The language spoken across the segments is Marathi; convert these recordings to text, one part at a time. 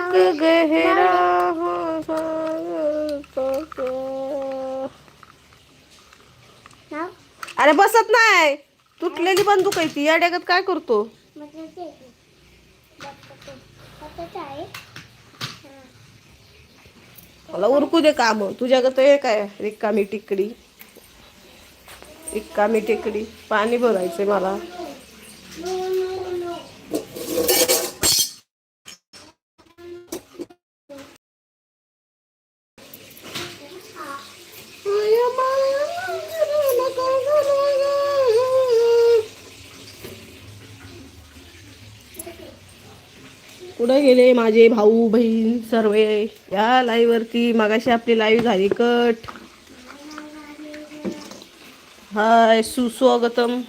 लाख गहरा हो सागर तो क्या. अरे बसत नाही. तुटलेली बंदूक आहे ती. या डेगात काय करतो? मला उरकू दे काम. तुझ्याकडे तर एक आहे रिकामी टिकडी. रिकामी टिकडी. पाणी भरायचंय मला. कुठे गेले माझे भाऊ बहीण सर्व. या लाईव्ह वरती आपली लाईव्ह झाली. कट. हाय सुस्वागतम.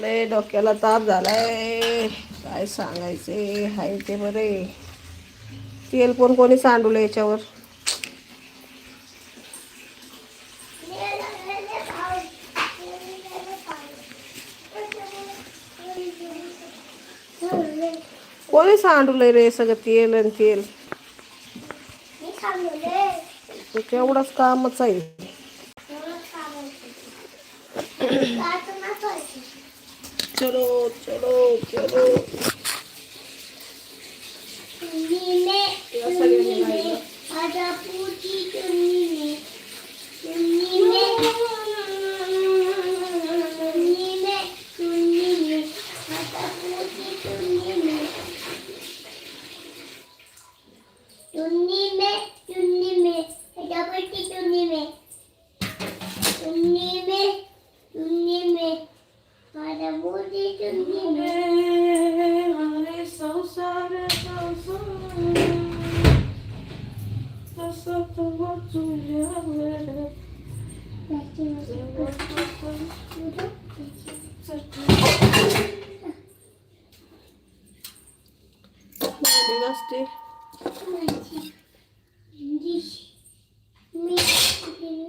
लय डोक्याला ताप झालाय. काय सांगायचे? हाय ते बरे. तेल पण कोणी सांडवलं याच्यावर? कोणी सांडवलंय रे सगळं तेल आणि तेल तेवढंच कामच आहे चलो चलो चलो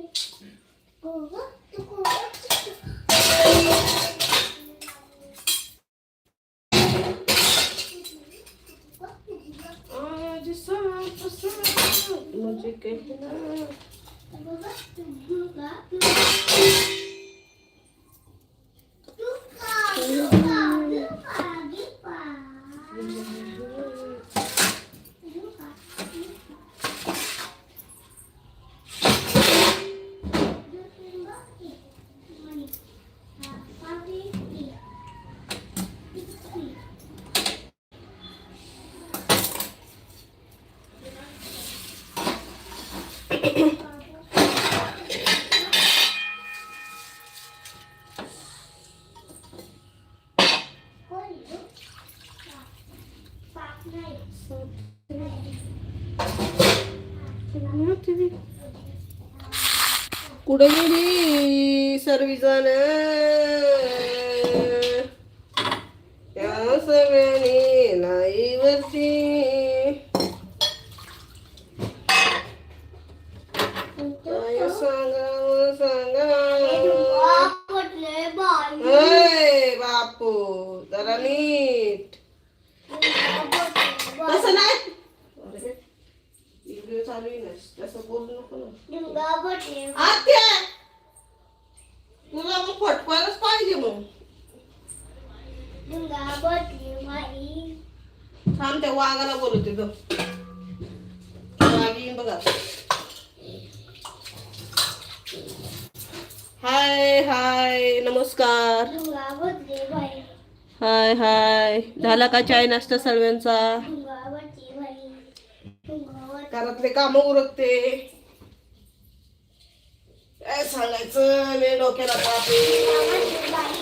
आज कुठे गेली सर्विजन त्या सगळ्यांनी लाईवरती काय सांगावं सांगा अय बापू जरा नीट तसं नाही अरे, व्हिडिओ चालू आहे ना तसं बोलू नको ना. आत्या! तुला मग फटकायलाच पाहिजे मग. थांब त्या वाघाला बोलवते तो वाघ येईन बघा. हाय हाय नमस्कार. हाय हाय. झाला का चाय नाश्ता सर्वांचा? घरातले काम उरकते. काय सांगायचं? मी डोक्याला ताप आहे.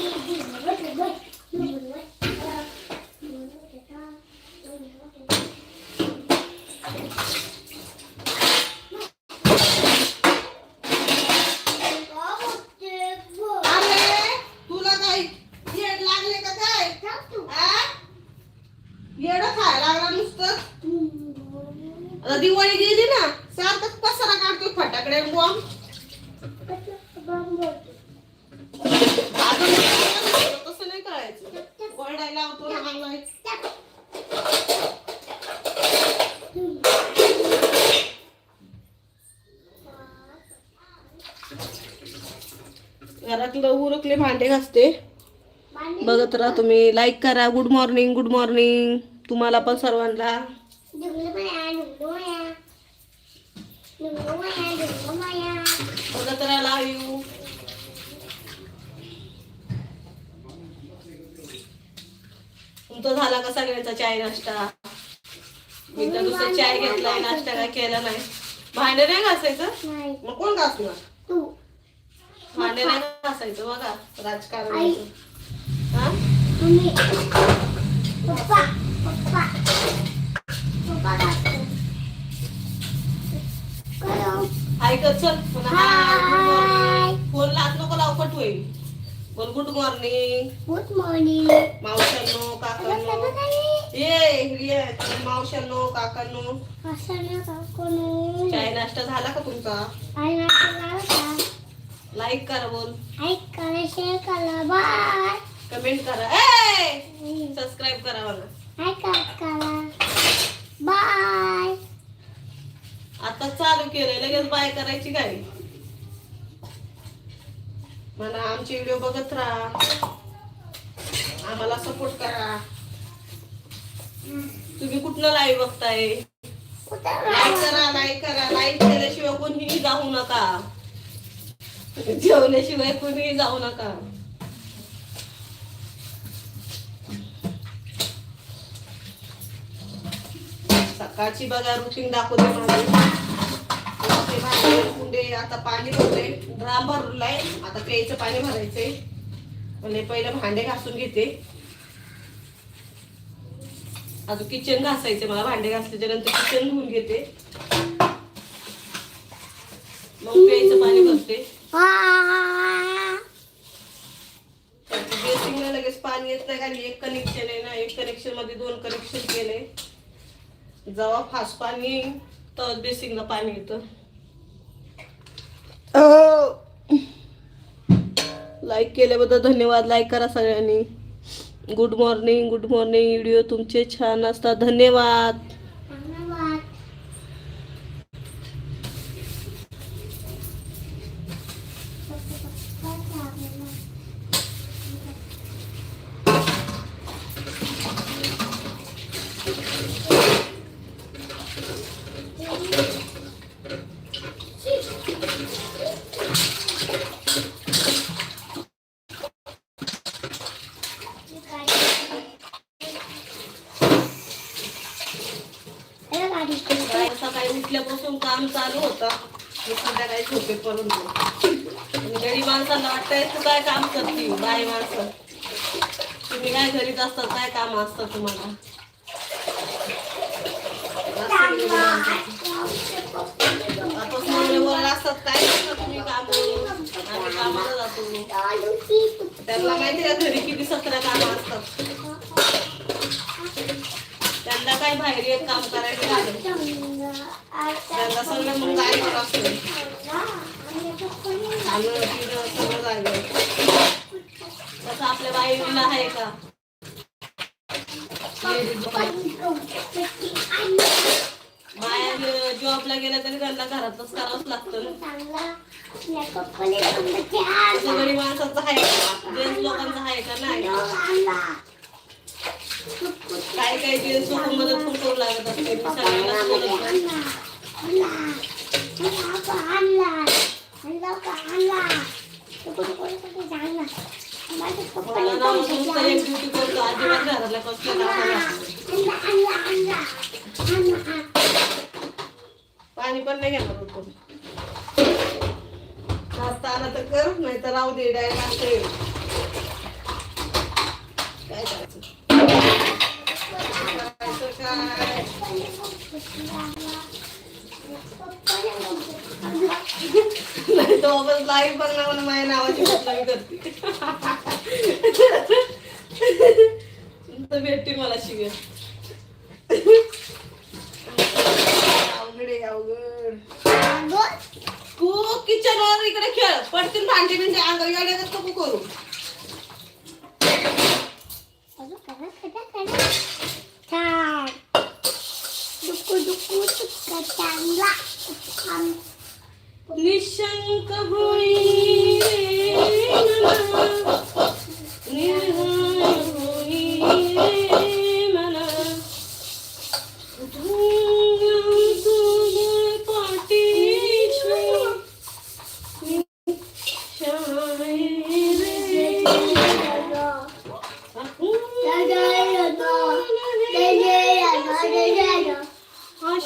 अरे तुला काय येड लागले का काय? आ? येडं खायला लागला नुसतं. दिवाळी गेली ना सारखं पसारा काढतो फटाकडे बॉम्ब तसं नाही घरातलं उरकले भांडे घासते. बघत राहा तुम्ही. लाईक करा. गुड मॉर्निंग गुड मॉर्निंग तुम्हाला पण सर्वांना. बघत राहा लाईव्ह तुमचा झाला का सगळ्यांचा चाय नाश्ता? मी तर दुसरा चाय घेतलाय नाश्ता काय केला नाही. भांडे नाही घासायचं? मग कोण घासणार? तू. भांडे नाही घासायचं बघा राजकारण. हा? ऐकत चल. फोन लाच नको लावपट होईल. बोल गुड मॉर्निंग. Good morning. मावशांनो काकांनो. ये मावशांनो काकांनो. चाय नाश्ता झाला का तुमचा? लाईक करा बोल. ऐक करा शेअर करा बाय कमेंट करा. ए! सबस्क्राईब करा मला करा. बाय. आता चालू केलंय लगेच बाय करायची काय मला आमचे व्हिडिओ बघत राहा. आम्हाला सपोर्ट करा. तुम्ही कुठनं लाईव्ह बघताय? लाईक करा लाईक करा. लाईक केल्याशिवाय कोणीही जाऊ नका. जेवल्याशिवाय कोणीही जाऊ नका. सकाळची बघा रुटीन दाखवते माझे. भांडे, कुंडे आता पाणी भरले ड्राम भरलाय. आता प्यायचं पाणी भरायचंय. म्हणजे पहिलं भांडे घासून घेते. अजून किचन घासायचे मला. भांडे घासल्याच्या नंतर किचन धुवून घेते. मग प्यायचं पाणी भरते. बेसिंगला लगेच पाणी येत नाही कारण एक कनेक्शन आहे ना. एक कनेक्शनमध्ये दोन कनेक्शन केले जेव्हा फास्ट पाणी येईल तर बेसिंगला पाणी येतं. लाईक केल्याबद्दल धन्यवाद. लाईक करा सगळ्यांनी. Good morning good morning video तुमचे छान असतात. धन्यवाद धन्यवाद हे गाडी काय सकाळी उठल्यापासून काम चालू होतं मी संध्याकाळी झोपेपर्यंत आणि गडी माणसाला वाटतंय तू काय काम करते? बाय माणसं. तुम्ही काय घरीच असतात काय काम असतं तुम्हाला? आपण मुले असतात काय करता तुम्ही काम? आम्ही कामाला जातो. त्यांना माहिती का घरी किती सतरा कामं असतात. त्यांना काय बाहेर एक काम करायचं त्यांना सगळं मग सगळं तसं आपल्या बाईला आहे का? बाहेर जॉबला गेल्या तरी त्यांना घरातच करावंच लागतं ना. गरीब माणसाचं आहे का? जेंट्स लोकांचं आहे का? नाही. काही जेंट्स लोक मदत पण करू लागत असते. मी सगळ्यांना बोलत नाही. मला ना नुसतं एक ड्युटी करतो. अजिबात घरातल्या कसल्या कामाला पाणी पण नाही घेणार होतो नाश्ता आला तर कर नाही तर राहू दे डायरेक्ट नाश्ता येईल काय करायचं? काय तो वापस लाईव्ह बघणार म्हणून माझ्या नावाची बदनामी करते. तर भेटते मला शिव्या अवघड आहे अवघड. तू किचन वर इकडे खेळ. पडतील भांडी म्हणजे येण्याचं नको करू. निशंक होई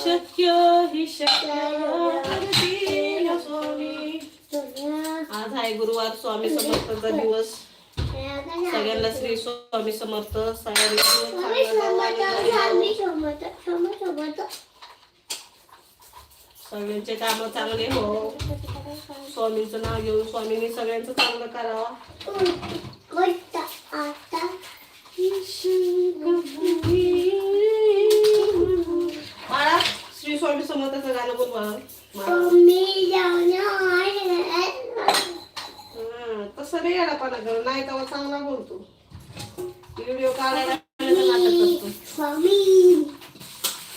अशक्य हि शक्य स्वामी आज आहे गुरुवार स्वामी समर्थांचा दिवस. सगळ्यांना श्री स्वामी समर्थ सगळ्यांचे काम चांगले हो. स्वामींचं नाव घेऊन स्वामींनी सगळ्यांचं चांगलं करावं. बाळा श्री स्वामी समर्थाचं गाणं बोल बाळा. तसं नाही कर नाही तेव्हा चांगला बोलतो. व्हिडिओ काढायला स्वामी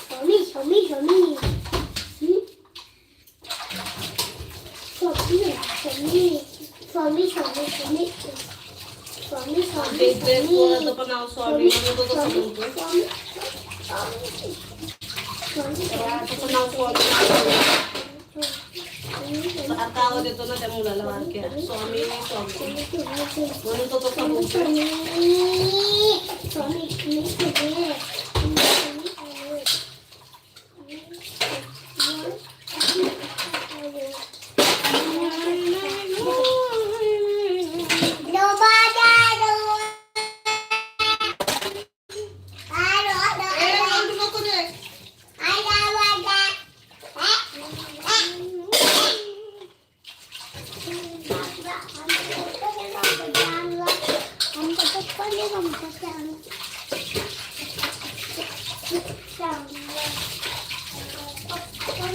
स्वामी स्वामी स्वामी? स्वामी स्वामी स्वामी स्वामी पण नाव स्वामी म्हणून आता आवाज येतो ना त्या मुलाला वारक्या स्वामी स्वामी म्हणून तो तसा बोलतो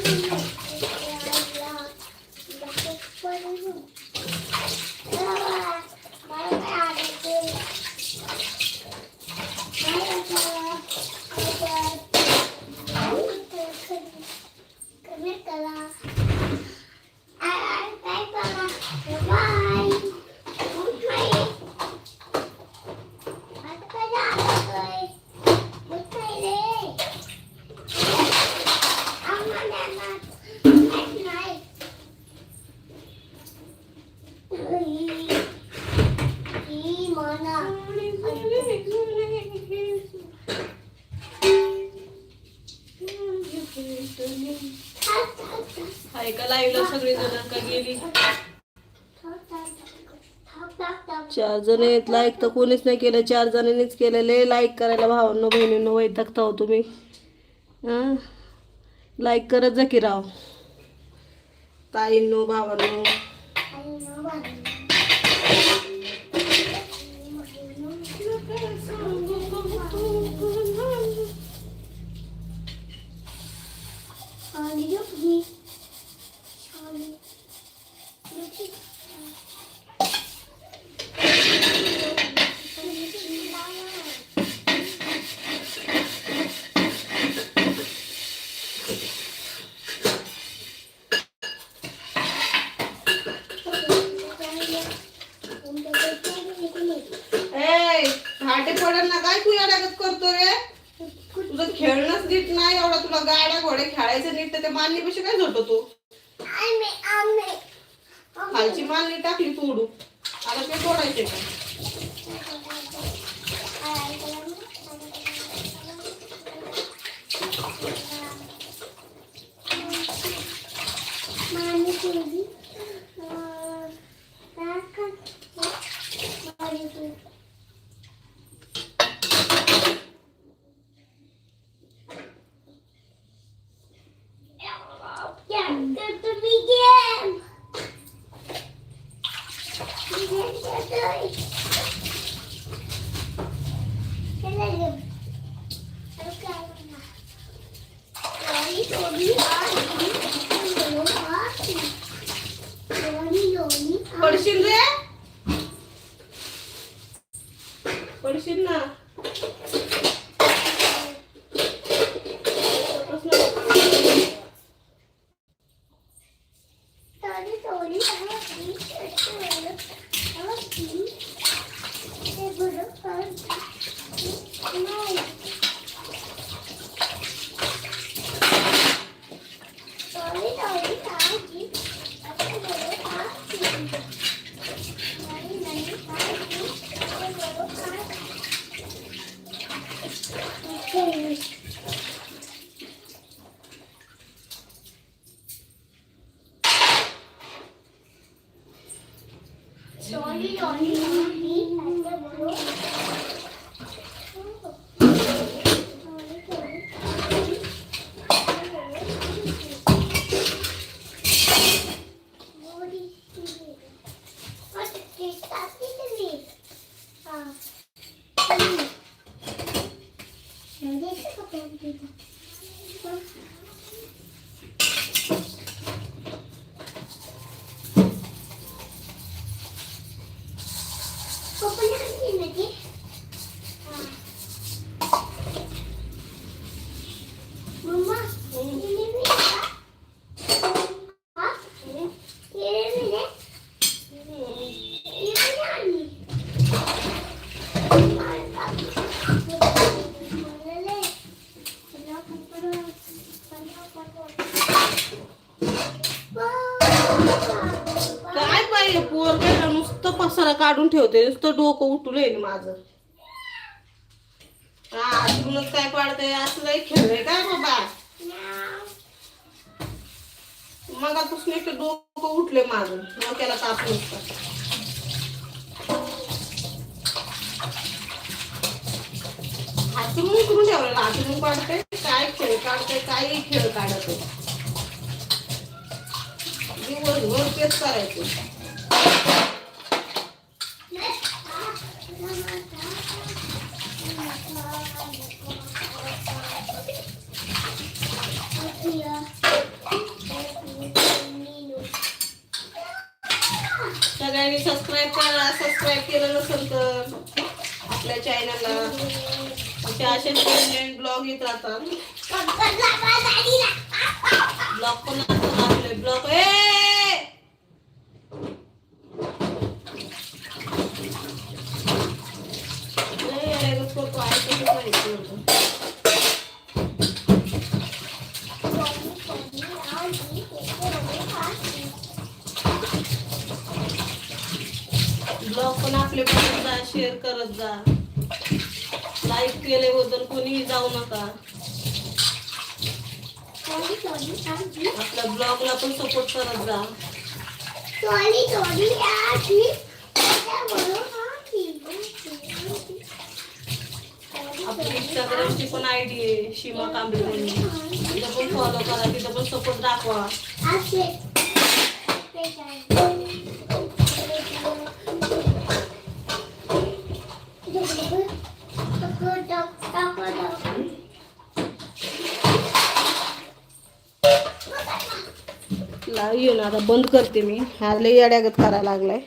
Yeah. लाईव्हला सगळी जण का गेली. चार जण आहेत. लाईक तर कोणीच नाही केलं. चार जणांनीच केलेले. लाईक करायला भावांनो बहिणींनो वैतागता हो तुम्ही. लाईक करत जा की राव. ताईंनो भावांनो आणि ही आणि ए घाटे पडेल ना काय तू अडगत करतो रे तुझं खेळणंच नीट नाही एवढा तुला गाड्या घोडे खेळायचं नीट तर त्या मानली कशी काय झोटतो तू? खालची मानली टाकली तू उडू आता ते तोडायचे का मानी Yeah, yeah, yeah. काढून ठेवते. नुसतं डोकं उठून येईल माझं. काय पाडते असं लय खेळलंय काय बाबा? मग आता एक डोकं उठले माझं. डोक्याला ताप नुसतं. हातून करून ठेवलेलं हातून काढते काय खेळ काढते काही खेळ काढते दिवसभर तेच करायचं. सगळ्यांनी सबस्क्राईब करा सबस्क्राईब केलं नसेल तर आपल्या चॅनलला असे असेच ब्लॉग येत राहतात ब्लॉग पण आपले ब्लॉग ए नाही अरे गं, फोटो ऐकतच नाही पोरगं. ब्लॉग पण आपले बनवत जा शेअर करत जा. लाईक केले बद्दल कोणीही जाऊ नका. आपल्या ब्लॉगला पण सपोर्ट करत जा. आपली इंस्टाग्रामची पण आयडी आहे सीमा कांबळे म्हणून तिथं पण फॉलो करा तिथं पण सपोर्ट दाखवा. नाही ला येऊन आता बंद करते मी हा लई अड्यागत करायला लागलाय